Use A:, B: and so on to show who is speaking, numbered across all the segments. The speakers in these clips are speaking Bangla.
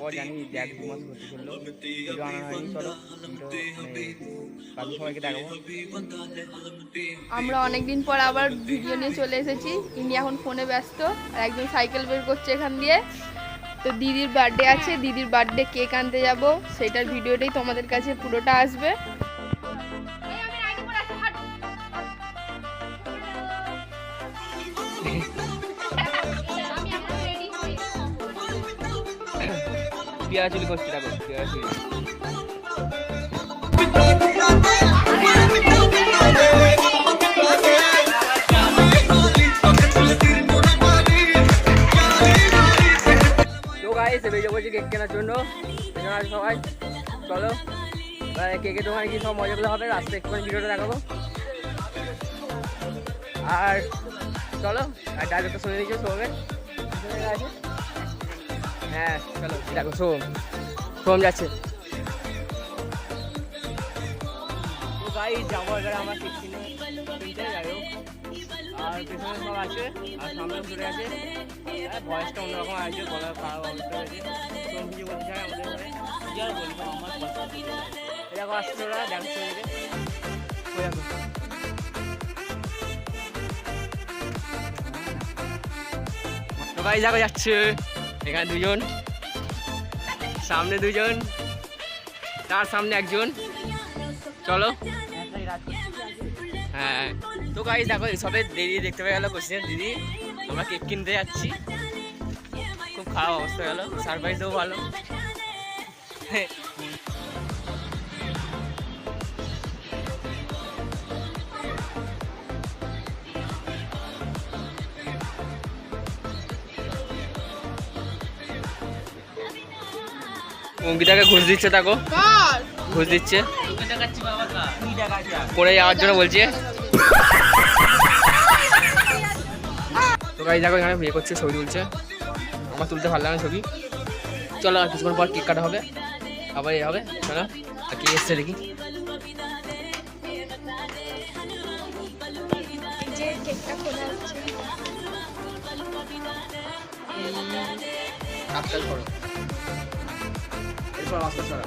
A: পর মানে
B: আমরা অনেকদিন পর আবার ভিডিও নিয়ে চলে এসেছি। ইনি এখন ফোনে ব্যস্ত, আর একজন সাইকেল বের করছে এখান দিয়ে। তো দিদির বার্থডে আছে, দিদির বার্থডে কেক আনতে যাব। সেটার ভিডিওটাই তোমাদের কাছে পুরোটা আসবে।
A: পিয়া চুলি করছি দেখো পিয়া চুলি তো গাইস বেরিয়ে পড়ছি কেক কেনার জন্য। সবাই। চলো। সব হবে। দেখাবো। আর চলো, আর ড্রাইভারটা শুনে নিচ্ছি সোমের আছে হ্যাঁ চলো দেখো সোম সোম যাচ্ছে। আমরা কেক কিনে যাই আর পেছনে আছে, আর সামনে ঘুরে আছে। আর ভয়েসটা অন্যরকম আছে কিছু দেখো, যাচ্ছে। এখানে দুজন। সামনে দুজন। তার সামনে একজন। চলো। হ্যাঁ। তো গাড়ি দেখো সবে দেরি দেখতে পেয়ে গেলো কোশ্চেন দিদি। আমরা কেক কিনতে যাচ্ছি। খুব খারাপ অবস্থা গেলো। সারপ্রাইজও ভালো। অঙ্কিতাকে ঘুষ দিচ্ছে তাকো ঘুষ দিচ্ছে। পড়ে যাওয়ার জন্য বলছে। তো গাড়ি দেখো এখানে বিয়ে করছে ছবি তুলছে। আমার তুলতে ভালো লাগে না ছবি। চলো আর কিছুক্ষণ পর কেক কাটা হবে। আবার এ হবে চলো। আর কি এসছে দেখি। করো এরপর আস্তে সরা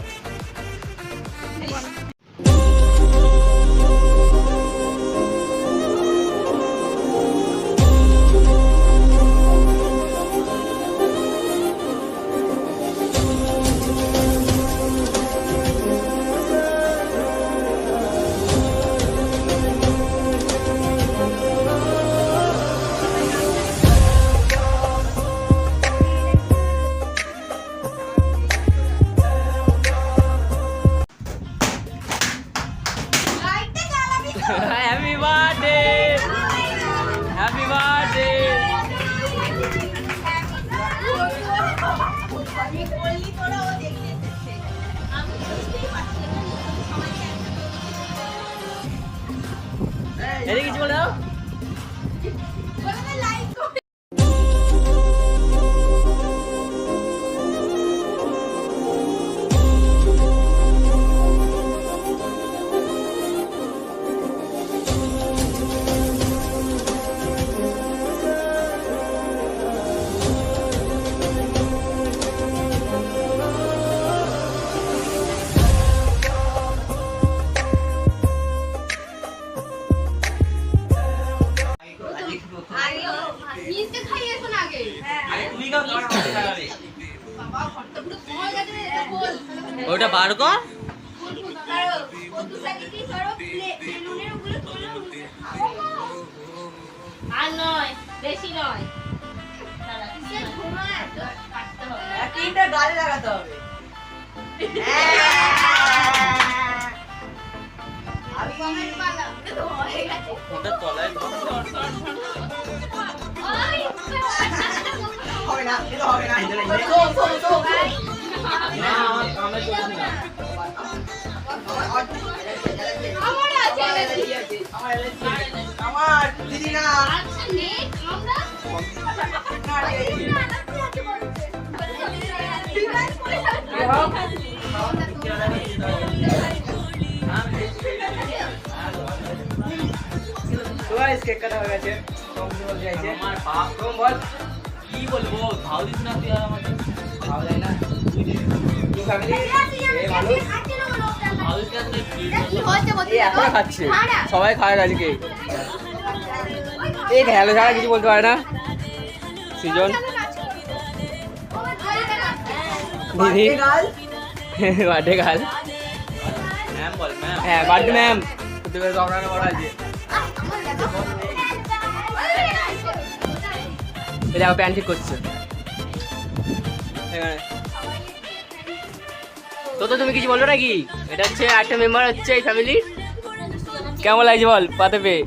A: এদিকে কিছু বলে ওটা বার কর।
C: আর নয় বেশি নয়।
D: তিনটা গালে লাগাতে হবে।
A: ওটা তলায়
D: হবে না এটা হবে না শো, শো, শো, শো।
A: না আমার আমার চলছে না
D: আমার আছে, আমার আছে। আমার দিদি না
C: আচ্ছা নে আমরা
D: না, allergy আছে।
A: তো গাইস কেক কাটা হয়ে গেছে সোম কিছু বলতে
E: আমার বাপ
A: বল
E: কি বলব? ভাও দিস না তুই আর আমাকে?
A: ভালো যায় না। টু ফ্যামিলি এ মানুষ
E: ভাও দিস না তুই
A: এই এখনও খাচ্ছে। সবাই খায় আজকে। এই হ্যালো ছাড়া কিছু বলতে পারে না? সৃজন? দিদি? বার্থডে গাল
E: ম্যাম বল ম্যাম
A: হ্যাঁ বার্থডে ম্যাম আপনারা আছে দেখো প্যান্ট ঠিক করছে। তো তো তুমি কিছু বলছো নাকি? এটা হচ্ছে একটা মেম্বার হচ্ছে এই ফ্যামিলির কেমন লাগছে বল পাতে পেয়ে?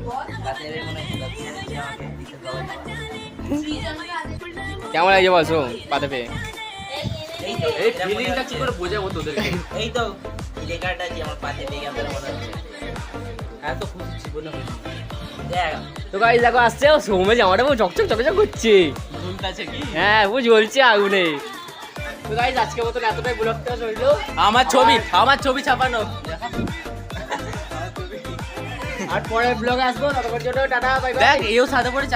A: কেমন লাগছে বল শোন পাতে পেয়ে? এই ফিলিংটা কি করে বোঝাবো তোদেরকে?
E: এই তো লেখাটা যে আমার পাতে মনে হচ্ছে। এত খুশি জীবনে
A: তো গাইজ দেখো আসছে সৌমে জামাটা পুরো চকচক চকচক করছে। হ্যাঁ ও জ্বলছে আগুনে। তো গাইজ আজকে মতন এতটাই ব্লগটা রইল।
E: আমার ছবি আমার ছবি ছাপানো।
A: আর পরের ব্লগ আসব ততক্ষণ জন্য টাটা বাই বাই
E: দেখ এও সাথে পরে